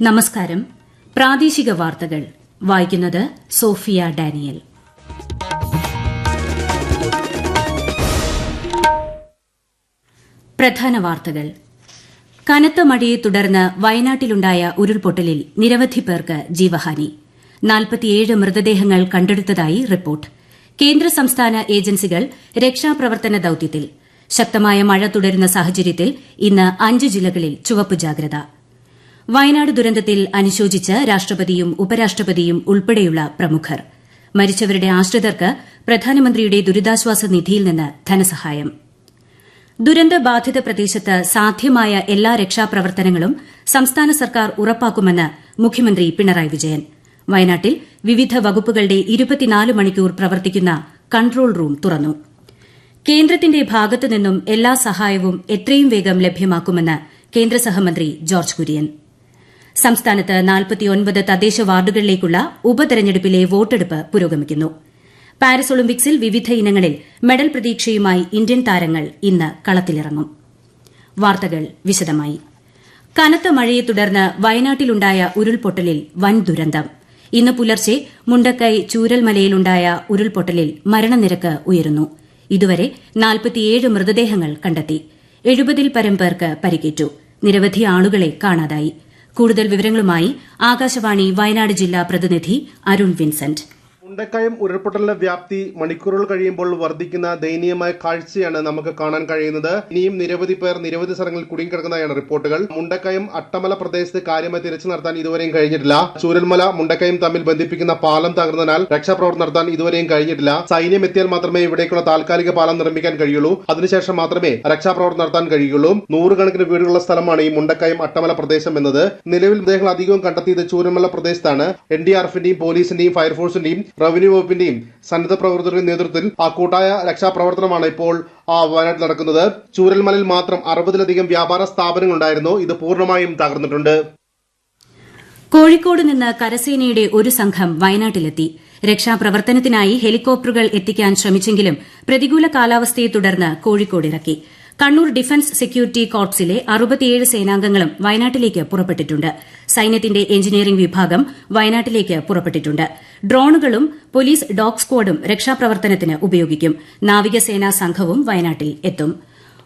നമസ്കാരം. പ്രാദേശിക വാർത്തകൾ. വായിക്കുന്നത് സോഫിയ ഡാനിയൽ. പ്രധാന വാർത്തകൾ. കനത്ത മഴയെ തുടർന്ന് വയനാട്ടിലുണ്ടായ ഉരുൾപൊട്ടലിൽ നിരവധി പേർക്ക് ജീവഹാനി. നാൽപ്പത്തിയേഴ് മൃതദേഹങ്ങൾ കണ്ടെടുത്തതായി റിപ്പോർട്ട്. കേന്ദ്ര സംസ്ഥാന ഏജൻസികൾ രക്ഷാപ്രവർത്തന ദൌത്യത്തിൽ. ശക്തമായ മഴ തുടരുന്ന സാഹചര്യത്തിൽ ഇന്ന് അഞ്ച് ജില്ലകളിൽ ചുവപ്പ് ജാഗ്രത. വയനാട് ദുരന്തത്തിൽ അനുശോചിച്ച് രാഷ്ട്രപതിയും ഉപരാഷ്ട്രപതിയും ഉൾപ്പെടെയുള്ള പ്രമുഖർ. മരിച്ചവരുടെ ആശ്രിതർക്ക് പ്രധാനമന്ത്രിയുടെ ദുരിതാശ്വാസ നിധിയിൽ നിന്ന് ധനസഹായം. ദുരന്തബാധിത പ്രദേശത്ത് സാധ്യമായ എല്ലാ രക്ഷാപ്രവർത്തനങ്ങളും സംസ്ഥാന സർക്കാർ ഉറപ്പാക്കുമെന്ന് മുഖ്യമന്ത്രി പിണറായി വിജയൻ. വയനാട്ടിൽ വിവിധ വകുപ്പുകളുടെ ഇരുപത്തിനാല് മണിക്കൂർ പ്രവർത്തിക്കുന്ന കൺട്രോൾ റൂം തുറന്നു. കേന്ദ്രത്തിന്റെ ഭാഗത്തു നിന്നും എല്ലാ സഹായവും എത്രയും വേഗം ലഭ്യമാക്കുമെന്ന് കേന്ദ്ര സഹമന്ത്രി ജോർജ് കുര്യൻ. സംസ്ഥാനത്ത് നാൽപ്പത്തിയൊൻപത് തദ്ദേശ വാർഡുകളിലേക്കുള്ള ഉപതെരഞ്ഞെടുപ്പിലെ വോട്ടെടുപ്പ് പുരോഗമിക്കുന്നു. പാരീസ് ഒളിമ്പിക്സിൽ വിവിധ ഇനങ്ങളിൽ മെഡൽ പ്രതീക്ഷയുമായി ഇന്ത്യൻ താരങ്ങൾ ഇന്ന് കളത്തിലിറങ്ങും. വാർത്തകൾ വിശദമായി. കനത്ത മഴയെ തുടർന്ന് വയനാട്ടിലുണ്ടായ ഉരുൾപൊട്ടലിൽ വൻ ദുരന്തം. ഇന്ന് പുലർച്ചെ മുണ്ടക്കൈ ചൂരൽമലയിലുണ്ടായ ഉരുൾപൊട്ടലിൽ മരണനിരക്ക് ഉയരുന്നു. ഇതുവരെ നാൽപ്പത്തിയേഴ് മൃതദേഹങ്ങൾ കണ്ടെത്തി. എഴുപതിൽ പരം പേർക്ക് പരിക്കേറ്റു. നിരവധി ആളുകളെ കാണാതായി. കൂടുതൽ വിവരങ്ങളുമായി ആകാശവാണി വയനാട് ജില്ലാ പ്രതിനിധി അരുൺ വിൻസെന്റ് മുണ്ടക്കയം ഉരുൾപൊട്ടലിന്റെ വ്യാപ്തി മണിക്കൂറുകൾ കഴിയുമ്പോൾ വർദ്ധിക്കുന്ന ദയനീയമായ കാഴ്ചയാണ് നമുക്ക് കാണാൻ കഴിയുന്നത്. ഇനിയും നിരവധി പേർ നിരവധി സ്ഥലങ്ങളിൽ കുടുങ്ങിക്കിടക്കുന്നതായാണ് റിപ്പോർട്ടുകൾ. മുണ്ടക്കയം അട്ടമല പ്രദേശത്ത് കാര്യമായി തിരച്ചു നടത്താൻ ഇതുവരെയും കഴിഞ്ഞിട്ടില്ല. ചൂരൽമല മുണ്ടക്കയം തമ്മിൽ ബന്ധിപ്പിക്കുന്ന പാലം തകർന്നതിനാൽ രക്ഷാപ്രവർത്തനം നടത്താൻ ഇതുവരെയും കഴിഞ്ഞിട്ടില്ല. സൈന്യം എത്തിയാൽ മാത്രമേ ഇവിടേക്കുള്ള താൽക്കാലിക പാലം നിർമ്മിക്കാൻ കഴിയുള്ളൂ. അതിനുശേഷം മാത്രമേ രക്ഷാപ്രവർത്തനം നടത്താൻ കഴിയുള്ളൂ. നൂറുകണക്കിന് വീടുകളുള്ള സ്ഥലമാണ് ഈ മുണ്ടക്കയം അട്ടമല പ്രദേശം എന്നത്. നിലവിൽ മൃതദേഹങ്ങൾ അധികവും കണ്ടെത്തിയത് ചൂരൽമല പ്രദേശത്താണ്. എൻ ഡി ആർ എഫിന്റെയും പോലീസിന്റെയും ഫയർഫോഴ്സിന്റെയും റവന്യൂ വകുപ്പിന്റെയും സന്നദ്ധ പ്രവർത്തകരുടെയും നേതൃത്വത്തിൽ ആ കൂട്ടായ രക്ഷാപ്രവർത്തനമാണ് ഇപ്പോൾ ആ വയനാട്ടിൽ നടക്കുന്നത്. ചൂരൽമലയിൽ മാത്രം അറുപതിലധികം വ്യാപാര സ്ഥാപനങ്ങൾ ഉണ്ടായിരുന്നു ഇത് പൂർണമായും തകർന്നിട്ടുണ്ട്. കോഴിക്കോട് നിന്ന് കരസേനയുടെ ഒരു സംഘം വയനാട്ടിലെത്തി. രക്ഷാപ്രവർത്തനത്തിനായി ഹെലികോപ്റ്ററുകൾ എത്തിക്കാൻ ശ്രമിച്ചെങ്കിലും പ്രതികൂല കാലാവസ്ഥയെ തുടർന്ന് കോഴിക്കോടിറക്കി കണ്ണൂർ ഡിഫൻസ് സെക്യൂരിറ്റി കോർപ്സിലെ അറുപത്തിയേഴ് സേനാംഗങ്ങളും വയനാട്ടിലേക്ക് പുറപ്പെട്ടിട്ടുണ്ട്. സൈന്യത്തിന്റെ എഞ്ചിനീയറിംഗ് വിഭാഗം വയനാട്ടിലേക്ക് പുറപ്പെട്ടിട്ടുണ്ട്. ഡ്രോണുകളും പോലീസ് ഡോഗ് സ്ക്വാഡും രക്ഷാപ്രവർത്തനത്തിന് ഉപയോഗിക്കും. നാവികസേനാ സംഘവും വയനാട്ടിൽ എത്തും.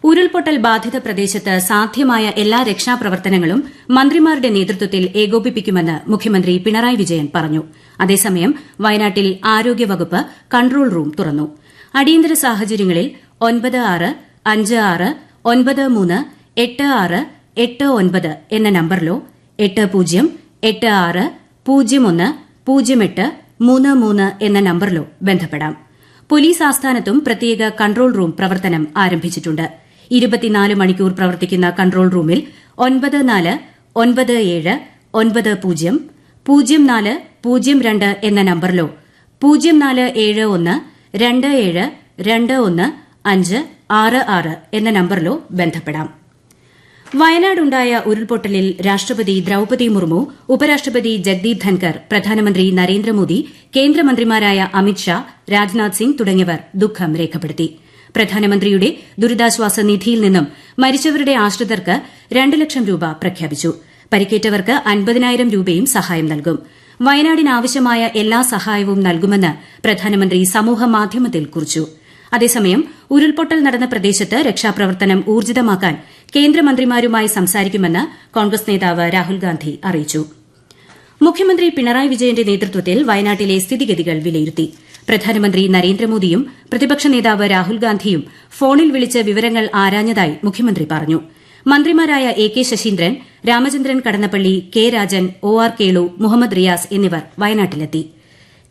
ഉരുൾപൊട്ടൽ ബാധിത പ്രദേശത്ത് സാധ്യമായ എല്ലാ രക്ഷാപ്രവർത്തനങ്ങളും മന്ത്രിമാരുടെ നേതൃത്വത്തിൽ ഏകോപിപ്പിക്കുമെന്ന് മുഖ്യമന്ത്രി പിണറായി വിജയൻ പറഞ്ഞു. അതേസമയം വയനാട്ടിൽ ആരോഗ്യവകുപ്പ് കൺട്രോൾ റൂം തുറന്നു. അടിയന്തര സാഹചര്യങ്ങളിൽ ഒൻപത് ആറ് അഞ്ച് ആറ് ഒൻപത് മൂന്ന് എട്ട് ആറ് എട്ട് ഒൻപത് എന്ന നമ്പറിലോ എട്ട് പൂജ്യം എട്ട് ആറ് പൂജ്യം ഒന്ന് പൂജ്യം എട്ട് മൂന്ന് മൂന്ന് എന്ന നമ്പറിലോ ബന്ധപ്പെടാം. പോലീസ് ആസ്ഥാനത്തും പ്രത്യേക കൺട്രോൾ റൂം പ്രവർത്തനം ആരംഭിച്ചിട്ടുണ്ട്. ഇരുപത്തിനാല് മണിക്കൂർ പ്രവർത്തിക്കുന്ന കൺട്രോൾ റൂമിൽ ഒൻപത് നാല് ഒൻപത് ഏഴ് ഒൻപത് പൂജ്യം പൂജ്യം നാല് പൂജ്യം രണ്ട് എന്ന നമ്പറിലോ പൂജ്യം നാല് ഏഴ് ഒന്ന് രണ്ട് ഏഴ് രണ്ട് ഒന്ന് അഞ്ച് ആറ് ആറ് എന്ന നമ്പറിലോ ബന്ധപ്പെടാം. വയനാടുണ്ടായ ഉരുൾപൊട്ടലിൽ രാഷ്ട്രപതി ദ്രൌപതി മുർമു ഉപരാഷ്ട്രപതി ജഗ്ദീപ് ധൻകർ പ്രധാനമന്ത്രി നരേന്ദ്രമോദി കേന്ദ്രമന്ത്രിമാരായ അമിത്ഷാ രാജ്നാഥ് സിംഗ് തുടങ്ങിയവർ ദുഃഖം രേഖപ്പെടുത്തി. പ്രധാനമന്ത്രിയുടെ ദുരിതാശ്വാസ നിധിയിൽ നിന്നും മരിച്ചവരുടെ ആശ്രിതർക്ക് രണ്ട് ലക്ഷം രൂപ പ്രഖ്യാപിച്ചു. പരിക്കേറ്റവർക്ക് അൻപതിനായിരം രൂപയും സഹായം നൽകും. വയനാടിനാവശ്യമായ എല്ലാ സഹായവും നൽകുമെന്ന് പ്രധാനമന്ത്രി സമൂഹമാധ്യമത്തിൽ കുറിച്ചു. അതേസമയം ഉരുൾപൊട്ടൽ നടന്ന പ്രദേശത്ത് രക്ഷാപ്രവർത്തനം ഊർജിതമാക്കാൻ കേന്ദ്രമന്ത്രിമാരുമായി സംസാരിക്കുമെന്ന് കോൺഗ്രസ് നേതാവ് രാഹുൽഗാന്ധി അറിയിച്ചു. മുഖ്യമന്ത്രി പിണറായി വിജയന്റെ നേതൃത്വത്തിൽ വയനാട്ടിലെ സ്ഥിതിഗതികൾ വിലയിരുത്തി. പ്രധാനമന്ത്രി നരേന്ദ്രമോദിയും പ്രതിപക്ഷ നേതാവ് രാഹുൽഗാന്ധിയും ഫോണിൽ വിളിച്ച് വിവരങ്ങൾ ആരാഞ്ഞതായി മുഖ്യമന്ത്രി പറഞ്ഞു. മന്ത്രിമാരായ A K Saseendran Ramachandran Kadannappally K Rajan O R Kelu Muhammad Riyas എന്നിവർ വയനാട്ടിലെത്തി.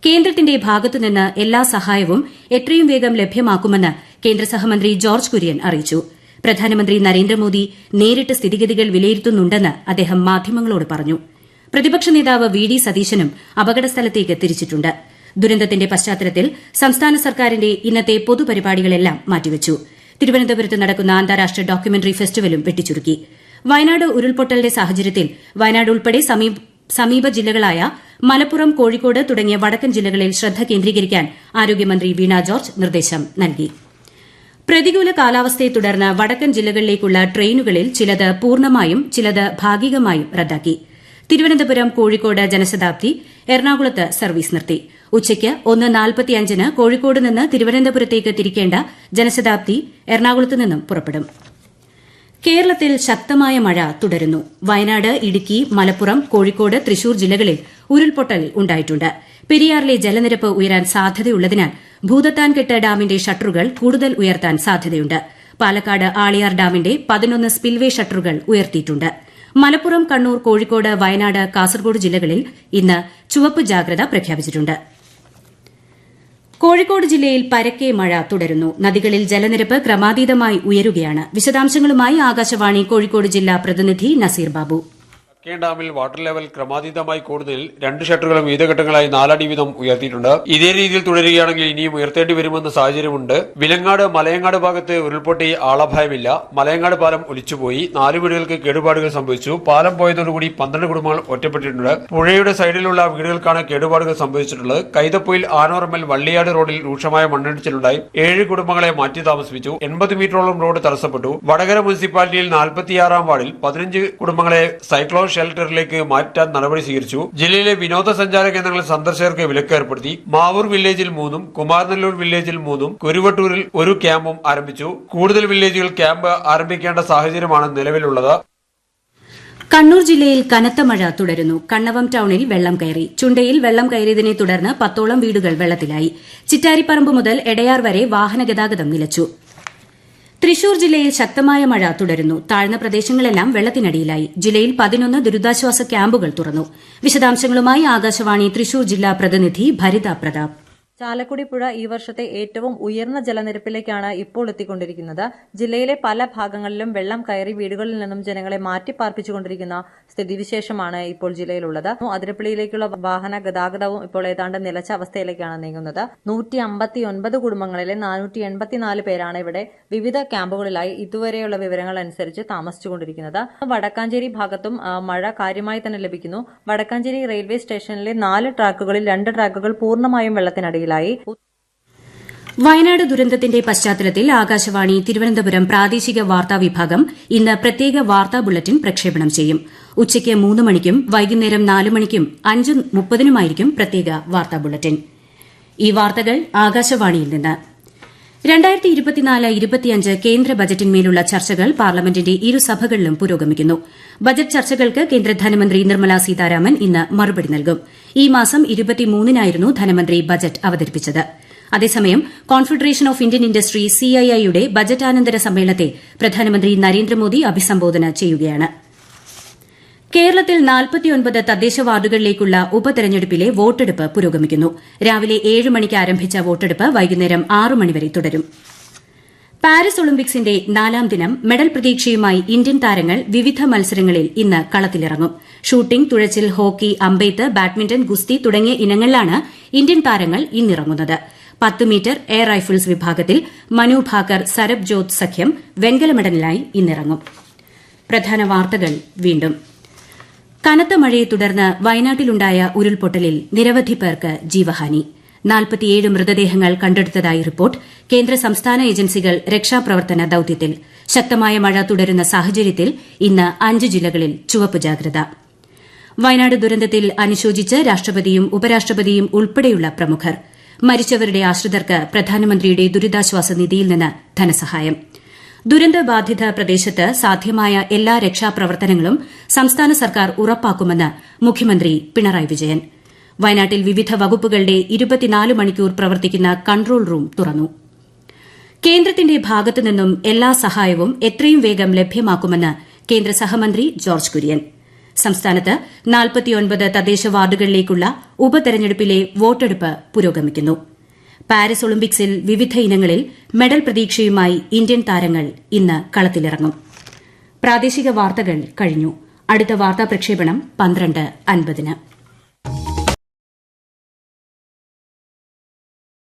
കേന്ദ്രത്തിന്റെ ഭാഗത്തുനിന്ന് എല്ലാ സഹായവും എത്രയും വേഗം ലഭ്യമാക്കുമെന്ന് കേന്ദ്ര സഹമന്ത്രി ജോർജ് കുര്യൻ അറിയിച്ചു. പ്രധാനമന്ത്രി നരേന്ദ്രമോദി നേരിട്ട് സ്ഥിതിഗതികൾ വിലയിരുത്തുന്നുണ്ടെന്ന് അദ്ദേഹം മാധ്യമങ്ങളോട് പറഞ്ഞു. പ്രതിപക്ഷ നേതാവ് വി ഡി സതീശനും അപകടസ്ഥലത്തേക്ക് തിരിച്ചിട്ടുണ്ട്. ദുരന്തത്തിന്റെ പശ്ചാത്തലത്തിൽ സംസ്ഥാന സർക്കാരിന്റെ ഇന്നത്തെ പൊതുപരിപാടികളെല്ലാം മാറ്റിവച്ചു. തിരുവനന്തപുരത്ത് നടക്കുന്ന അന്താരാഷ്ട്ര ഡോക്യുമെന്ററി ഫെസ്റ്റിവലും വെട്ടിച്ചുരുക്കി. വയനാട് ഉരുൾപൊട്ടലിന്റെ സാഹചര്യത്തിൽ വയനാട് ഉൾപ്പെടെ സമീപ ജില്ലകളായ മലപ്പുറം കോഴിക്കോട് തുടങ്ങിയ വടക്കൻ ജില്ലകളിൽ ശ്രദ്ധ കേന്ദ്രീകരിക്കാൻ ആരോഗ്യമന്ത്രി വീണ ജോർജ് നിർദ്ദേശം നൽകി. പ്രതികൂല കാലാവസ്ഥയെ തുടർന്ന് വടക്കൻ ജില്ലകളിലേക്കുള്ള ട്രെയിനുകളിൽ ചിലത് പൂർണമായും ചിലത് ഭാഗികമായും റദ്ദാക്കി. തിരുവനന്തപുരം കോഴിക്കോട് ജനശതാബ്ദി എറണാകുളത്ത് സർവീസ് നിർത്തി. ഉച്ചയ്ക്ക് ഒന്ന് നാൽപ്പത്തിയഞ്ചിന് കോഴിക്കോട് നിന്ന് തിരുവനന്തപുരത്തേക്ക് തിരിക്കേണ്ട ജനശതാബ്ദി എറണാകുളത്ത് നിന്നും പുറപ്പെടും. കേരളത്തിൽ ശക്തമായ മഴ തുടരുന്നു. വയനാട് ഇടുക്കി മലപ്പുറം കോഴിക്കോട് തൃശൂർ ജില്ലകളിൽ ഉരുൾപൊട്ടൽ ഉണ്ടായിട്ടുണ്ട്. പെരിയാറിലെ ജലനിരപ്പ് ഉയരാൻ സാധ്യതയുള്ളതിനാൽ ഭൂതത്താൻകെട്ട് ഡാമിന്റെ ഷട്ടറുകൾ കൂടുതൽ ഉയർത്താൻ സാധ്യതയുണ്ട്. പാലക്കാട് ആളിയാർ ഡാമിന്റെ പതിനൊന്ന് സ്പിൽവേ ഷട്ടറുകൾ ഉയർത്തിയിട്ടുണ്ട്. മലപ്പുറം കണ്ണൂർ കോഴിക്കോട് വയനാട് കാസർഗോഡ് ജില്ലകളിൽ ഇന്ന് ചുവപ്പ് ജാഗ്രത പ്രഖ്യാപിച്ചിട്ടുണ്ട്. കോഴിക്കോട് ജില്ലയിൽ പരക്കെ മഴ തുടരുന്നു. നദികളിൽ ജലനിരപ്പ് ക്രമാതീതമായി ഉയരുകയാണ്. വിശദാംശങ്ങളുമായി ആകാശവാണി കോഴിക്കോട് ജില്ലാ പ്രതിനിധി നസീർ ബാബു. കക്കേ ഡാമിൽ വാട്ടർ ലെവൽ ക്രമാതീതമായി കൂടുതൽ രണ്ട് ഷട്ടറുകളും വിവിധ ഘട്ടങ്ങളായി നാലടി വീതം ഉയർത്തിയിട്ടുണ്ട്. ഇതേ രീതിയിൽ തുടരുകയാണെങ്കിൽ ഇനിയും ഉയർത്തേണ്ടി വരുമെന്ന സാഹചര്യമുണ്ട്. വിലങ്ങാട് മലയങ്ങാട് ഭാഗത്ത് ഉരുൾപൊട്ടി ആളഭയമില്ല. മലയങ്ങാട് പാലം ഒലിച്ചുപോയി. നാല് വീടുകൾക്ക് കേടുപാടുകൾ സംഭവിച്ചു. പാലം പോയതോടുകൂടി പന്ത്രണ്ട് കുടുംബങ്ങൾ ഒറ്റപ്പെട്ടിട്ടുണ്ട്. പുഴയുടെ സൈഡിലുള്ള വീടുകൾക്കാണ് കേടുപാടുകൾ സംഭവിച്ചിട്ടുള്ളത്. കൈതപ്പൊയിൽ ആനോർമൽ വള്ളിയാട് റോഡിൽ രൂക്ഷമായ മണ്ണിടിച്ചിലുണ്ടായി. ഏഴ് കുടുംബങ്ങളെ മാറ്റി താമസിപ്പിച്ചു. എൺപത് മീറ്ററോളം റോഡ് തടസ്സപ്പെട്ടു. വടകര മുനിസിപ്പാലിറ്റിയിൽ നാൽപ്പത്തിയാറാം വാർഡിൽ പതിനഞ്ച് കുടുംബങ്ങളെ സൈക്ലോൺ ഷെൽട്ടറിലേക്ക് മാറ്റാൻ നടപടി സ്വീകരിച്ചു. ജില്ലയിലെ വിനോദസഞ്ചാര കേന്ദ്രങ്ങളിൽ സന്ദർശകർക്ക് വിലക്ക് ഏർപ്പെടുത്തി മാവൂർ വില്ലേജിൽ മൂന്നും കുമാരനെല്ലൂർ വില്ലേജിൽ മൂന്നും കുരുവട്ടൂരിൽ ഒരു ക്യാമ്പും ആരംഭിച്ചു. കൂടുതൽ വില്ലേജുകൾ ക്യാമ്പ് ആരംഭിക്കേണ്ട സാഹചര്യമാണ് നിലവിലുള്ളത്. കണ്ണൂർ ജില്ലയിൽ കനത്ത മഴ തുടരുന്നു. കണ്ണവം ടൌണിൽ വെള്ളം കയറി. ചുണ്ടയിൽ വെള്ളം കയറിയതിനെ തുടർന്ന് പത്തോളം വീടുകൾ വെള്ളത്തിലായി. ചിറ്റാരിപ്പറമ്പ് മുതൽ എടയാർ വരെ വാഹന ഗതാഗതം നിലച്ചു. തൃശൂർ ജില്ലയിൽ ശക്തമായ മഴ തുടരുന്നു. താഴ്ന്ന പ്രദേശങ്ങളെല്ലാം വെള്ളത്തിനടിയിലായി. ജില്ലയിൽ പതിനൊന്ന് ദുരിതാശ്വാസ ക്യാമ്പുകൾ തുറന്നു. വിശദാംശങ്ങളുമായി ആകാശവാണി തൃശൂർ ജില്ലാ പ്രതിനിധി ഭരിത പ്രതാപ്. ചാലക്കുടി പുഴ ഈ വർഷത്തെ ഏറ്റവും ഉയർന്ന ജലനിരപ്പിലേക്കാണ് ഇപ്പോൾ എത്തിക്കൊണ്ടിരിക്കുന്നത്. ജില്ലയിലെ പല ഭാഗങ്ങളിലും വെള്ളം കയറി വീടുകളിൽ നിന്നും ജനങ്ങളെ മാറ്റിപ്പാർപ്പിച്ചുകൊണ്ടിരിക്കുന്ന സ്ഥിതിവിശേഷമാണ് ഇപ്പോൾ ജില്ലയിലുള്ളത്. അതിരപ്പള്ളിയിലേക്കുള്ള വാഹന ഗതാഗതവും ഇപ്പോൾ ഏതാണ്ട് നിലച്ച അവസ്ഥയിലേക്കാണ് നീങ്ങുന്നത്. നൂറ്റി അമ്പത്തി ഒൻപത് കുടുംബങ്ങളിലെ നാനൂറ്റി എൺപത്തിനാല് പേരാണ് ഇവിടെ വിവിധ ക്യാമ്പുകളിലായി ഇതുവരെയുള്ള വിവരങ്ങൾ അനുസരിച്ച് താമസിച്ചുകൊണ്ടിരിക്കുന്നത്. വടക്കാഞ്ചേരി ഭാഗത്തും മഴ കാര്യമായി തന്നെ ലഭിക്കുന്നു. വടക്കാഞ്ചേരി റെയിൽവേ സ്റ്റേഷനിലെ നാല് ട്രാക്കുകളിൽ രണ്ട് ട്രാക്കുകൾ പൂർണമായും വെള്ളത്തിനടിയിലായി വയനാട് ദുരന്തത്തിന്റെ പശ്ചാത്തലത്തിൽ ആകാശവാണി തിരുവനന്തപുരം പ്രാദേശിക വാർത്താ വിഭാഗം ഇന്ന് പ്രത്യേക വാർത്താ ബുള്ളറ്റിൻ പ്രക്ഷേപണം ചെയ്യും. ഉച്ചയ്ക്ക് മൂന്ന് മണിക്കും വൈകുന്നേരം നാല് മണിക്കും അഞ്ച് മുപ്പതിനുമായിരിക്കും പ്രത്യേക വാർത്താ ബുള്ളറ്റിൻ. ഈ വാർത്തകൾ ആകാശവാണിയിൽ നിന്ന്. രണ്ടായിരത്തി ഇരുപത്തിനാല് ഇരുപത്തിയഞ്ച് കേന്ദ്ര ബജറ്റിന്മേലുള്ള ചർച്ചകൾ പാർലമെന്റിന്റെ ഇരുസഭകളിലും പുരോഗമിക്കുന്നു. ബജറ്റ് ചർച്ചകൾക്ക് കേന്ദ്ര ധനമന്ത്രി നിർമ്മല സീതാരാമൻ ഇന്ന് മറുപടി നൽകും. ഈ മാസം ഇരുപത്തിമൂന്നിനായിരുന്നു ധനമന്ത്രി ബജറ്റ് അവതരിപ്പിച്ചത്. അതേസമയം കോൺഫെഡറേഷൻ ഓഫ് ഇന്ത്യൻ ഇൻഡസ്ട്രി സിഐഐയുടെ ബജറ്റാനന്തര സമ്മേളനത്തെ പ്രധാനമന്ത്രി നരേന്ദ്രമോദി അഭിസംബോധന ചെയ്യുകയാണ്. കേരളത്തിൽ നാൽപ്പത്തിയൊൻപത് തദ്ദേശ വാർഡുകളിലേക്കുള്ള ഉപതെരഞ്ഞെടുപ്പിലെ വോട്ടെടുപ്പ് പുരോഗമിക്കുന്നു. രാവിലെ ഏഴ് മണിക്ക് ആരംഭിച്ച വോട്ടെടുപ്പ് വൈകുന്നേരം ആറ് മണിവരെ തുടരും. പാരീസ് ഒളിമ്പിക്സിന്റെ നാലാം ദിനം മെഡൽ പ്രതീക്ഷയുമായി ഇന്ത്യൻ താരങ്ങൾ വിവിധ മത്സരങ്ങളിൽ ഇന്ന് കളത്തിലിറങ്ങും. ഷൂട്ടിംഗ് തുഴച്ചിൽ ഹോക്കി അമ്പെയ്ത്ത് ബാഡ്മിന്റൺ ഗുസ്തി തുടങ്ങിയ ഇനങ്ങളിലാണ് ഇന്ത്യൻ താരങ്ങൾ ഇന്നിറങ്ങുന്നത്. പത്ത് മീറ്റർ എയർ റൈഫിൾസ് വിഭാഗത്തിൽ മനു ഭാക്കർ സരബ് ജോത് സഖ്യം വെങ്കല മെഡലിനായി ഇന്നിറങ്ങും. പ്രധാന വാർത്തകൾ വീണ്ടും. കനത്ത മഴയെ തുടർന്ന് വയനാട്ടിലുണ്ടായ ഉരുൾപൊട്ടലിൽ നിരവധി പേർക്ക് ജീവഹാനി. മൃതദേഹങ്ങൾ കണ്ടെടുത്തതായി റിപ്പോർട്ട് കേന്ദ്ര സംസ്ഥാന ഏജൻസികൾ രക്ഷാപ്രവർത്തന ദൌത്യത്തിൽ. ശക്തമായ മഴ തുടരുന്ന സാഹചര്യത്തിൽ ഇന്ന് അഞ്ച് ജില്ലകളിൽ ചുവപ്പ് ജാഗ്രത. വയനാട് ദുരന്തത്തിൽ അനുശോചിച്ച് രാഷ്ട്രപതിയും ഉപരാഷ്ട്രപതിയും ഉൾപ്പെടെയുള്ള പ്രമുഖർ. മരിച്ചവരുടെ ആശ്രിതർക്ക് പ്രധാനമന്ത്രിയുടെ ദുരിതാശ്വാസ നിധിയിൽ നിന്ന് ധനസഹായം. ദുരന്തബാധിത പ്രദേശത്ത് സാധ്യമായ എല്ലാ രക്ഷാപ്രവർത്തനങ്ങളും സംസ്ഥാന സർക്കാർ ഉറപ്പാക്കുമെന്ന് മുഖ്യമന്ത്രി പിണറായി വിജയൻ. വയനാട്ടിൽ വിവിധ വകുപ്പുകളുടെ ഇരുപത്തിനാല് മണിക്കൂർ പ്രവർത്തിക്കുന്ന കൺട്രോൾ റൂം തുറന്നു. കേന്ദ്രത്തിന്റെ ഭാഗത്തുനിന്നും എല്ലാ സഹായവും എത്രയും വേഗം ലഭ്യമാക്കുമെന്ന് കേന്ദ്ര സഹമന്ത്രി ജോർജ് കുര്യൻ. സംസ്ഥാനത്ത് തദ്ദേശ വാർഡുകളിലേക്കുള്ള ഉപതെരഞ്ഞെടുപ്പിലെ വോട്ടെടുപ്പ് പുരോഗമിക്കുന്നു. പാരീസ് ഒളിമ്പിക്സിൽ വിവിധ ഇനങ്ങളിൽ മെഡൽ പ്രതീക്ഷയുമായി ഇന്ത്യൻ താരങ്ങൾ ഇന്ന് കളത്തിലിറങ്ങും. പ്രാദേശിക വാർത്തകൾ കഴിഞ്ഞു. അടുത്ത വാർത്താ പ്രക്ഷേപണം പന്ത്രണ്ട് അൻപതിന്.